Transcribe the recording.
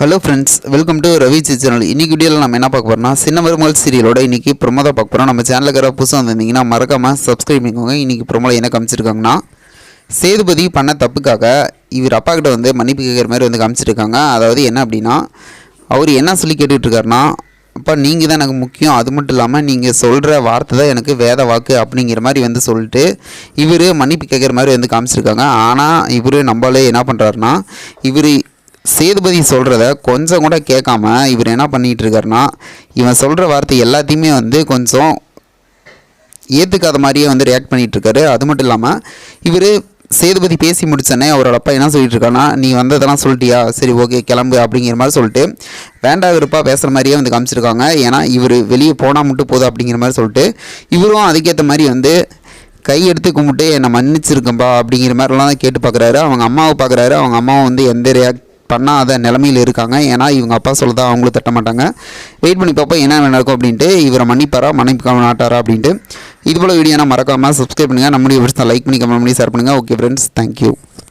Hello friends welcome to Ravi channel இன்னைக்கு வீடியோவில் நம்ம என்ன பார்க்க போகிறோம்னா சின்ன மருமகள் சீரியலோட இன்னைக்கு ப்ரொமோ தான் பார்க்க போகிறோம் நம்ம சேனலுக்கு யாராவது புதுசாக வந்திருந்தீங்கன்னா மறக்காமல் சப்ஸ்கிரைப் பண்ணிக்கோங்க. இன்னைக்கு ப்ரொமோவில் என்ன காமிச்சிருக்காங்கன்னா சேதுபதி பண்ண தப்புக்காக இவர் அப்பா கிட்ட வந்து மன்னிப்பு கேட்குற மாதிரி வந்து காமிச்சிருக்காங்க. அதாவது என்ன அப்படின்னா அவர் என்ன சொல்லி கேட்டுட்டு அப்பா நீங்கள் தான் எனக்கு முக்கியம். அது மட்டும் இல்லாமல் நீங்கள் சொல்கிற வார்த்தை தான் எனக்கு வேத வாக்கு அப்படிங்கிற மாதிரி வந்து சொல்லிட்டு இவர் மன்னிப்பு கேட்குற மாதிரி வந்து காமிச்சிருக்காங்க. ஆனால் இவர் நம்மளே என்ன பண்ணுறாருன்னா இவர் சேதுபதி சொல்கிறத கொஞ்சம் கூட கேட்காம இவர் என்ன பண்ணிகிட்டு இருக்காருன்னா இவன் சொல்கிற வார்த்தை எல்லாத்தையுமே வந்து கொஞ்சம் ஏற்றுக்காத மாதிரியே வந்து ரியாக்ட் பண்ணிகிட்ருக்காரு. அது மட்டும் இல்லாமல் இவர் சேதுபதி பேசி முடிச்சோடனே அவரோட அப்பா என்ன சொல்லிட்டு இருக்கான்னா நீ வந்ததெல்லாம் சொல்லிட்டியா? சரி ஓகே கிளம்பு அப்படிங்கிற மாதிரி சொல்லிட்டு வேண்டா விருப்பாக பேசுகிற மாதிரியே வந்து காமிச்சிருக்காங்க. ஏன்னா இவர் வெளியே போனால் மட்டும் போதும் அப்படிங்கிற மாதிரி சொல்லிட்டு இவரும் அதுக்கேற்ற மாதிரி வந்து கையெடுத்து கும்பிட்டு என்னை மன்னிச்சிருக்கம்பா அப்படிங்கிற மாதிரிலாம் கேட்டு பார்க்குறாரு அவங்க அம்மாவை பார்க்குறாரு அவங்க அம்மாவும் வந்து எந்த ரியாக்ட் பண்ணாத நிலமையில் இருக்காங்க. ஏன்னா இவங்க அப்பா சொல்லதான் அவங்களும் தட்ட மாட்டாங்க. வெயிட் பண்ணி பார்ப்போம் என்ன நடக்கும் அப்படின்ட்டு இவரை மன்னிப்பாரா மன்னிப்பாக மாட்டாரா அப்படின்ட்டு. இது போல் வீடியோ நான் மறக்காமல் சப்ஸ்கிரைப் பண்ணுங்கள் நம்முடைய விஷயத்தை லைக் பண்ணி கமெண்ட் பண்ணி ஷேர் பண்ணுங்கள் ஓகே ஃப்ரெண்ட்ஸ் தேங்க்யூ